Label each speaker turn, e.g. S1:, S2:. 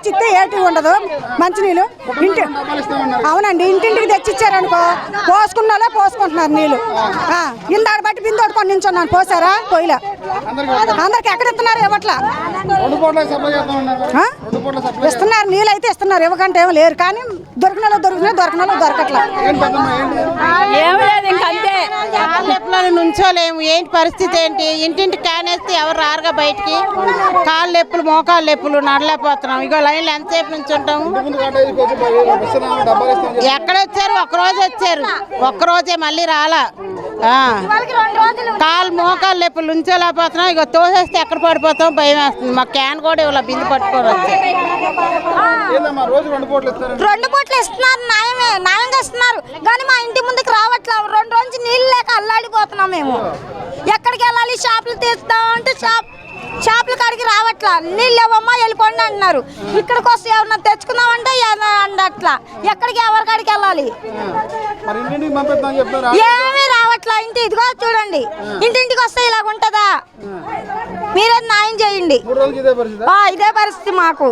S1: తెచ్చిస్తే ఏటి ఉండదు? మంచినీళ్ళు. ఇంటి అవునండి ఇంటింటికి తెచ్చిచ్చారనుకో పోసుకున్నాలే పోసుకుంటున్నారు నీళ్ళు. ఆ, ఇందాడ బట్టి బిందోడు కొన్ని నించున్నాను. పోసారా? పోయిలా.
S2: అందరికి
S1: ఎక్కడ ఇస్తున్నారు? ఇవ్వట్లా. ఇస్తున్నారు నీళ్ళు అయితే ఇస్తున్నారు ఇవ్వకంటే ఏం లేరు. కానీ దొరికిన వాళ్ళు దొరికిన దొరికిన వాళ్ళు దొరకట్లా
S2: ఏంటి పెద్దమ్మ ఏంటి
S3: ఏం లేదు ఇంక అంతే
S4: కాళ్ళెప్పులను నుంచోలేము. ఏంటి పరిస్థితి ఏంటి? ఇంటింటి కానేస్తే ఎవరు రారుగా బయటికి? కాళ్ళు ఎప్పులు మోకాళ్ళు ఎప్పులు నడలేకపోతున్నాం. ఇగో లైన్లో ఎంతసేపు నుంచి ఉంటాము
S2: ముందు కాటేజీకి వచ్చి పది వేలు ఇస్తున్నాము డబ్బాలు ఇస్తామని చెప్పి
S4: ఎక్కడ వచ్చారు. ఒక్క రోజు వచ్చారు ఒక్క రోజే మళ్ళీ రాలా. ఆ. కాళ్ళు మోకాళ్ళు ఎప్పుడు నుంచోలేకపోతున్నాం. ఇక తోసేస్తే ఎక్కడ పడిపోతాం? భయం వేస్తుంది. మా క్యాన్ కూడా ఇవాళ బిందు
S2: రోజు రెండు పూటలు ఇస్తారు
S5: రెండు పూట్లు ఇస్తున్నారు. న్యాయమే. న్యాయంగా ఇస్తున్నారు కానీ మా ఇంటి ముందుకు రావట్లా రెండు రోజు నీళ్ళు లేక అల్లాడిపోతున్నాం మేము వెళ్ళాలి షాపులు తీస్తామంటే షాప్ షాపుల కాడికి రావట్లా. నీళ్ళు ఇవ్వమ్మా వెళ్ళిపోండి అంటున్నారు ఇక్కడికి వస్తే ఏమన్నా తెచ్చుకుందామంటే అట్లా ఎక్కడికి ఎవరి కాడికి వెళ్ళాలి? ఏమీ రావట్లా. ఇంటి ఇదిగో చూడండి. ఇంటింటికి వస్తే ఇలాగ ఉంటుందా? మీరే న్యాయం చేయండి. ఇదే పరిస్థితి మాకు.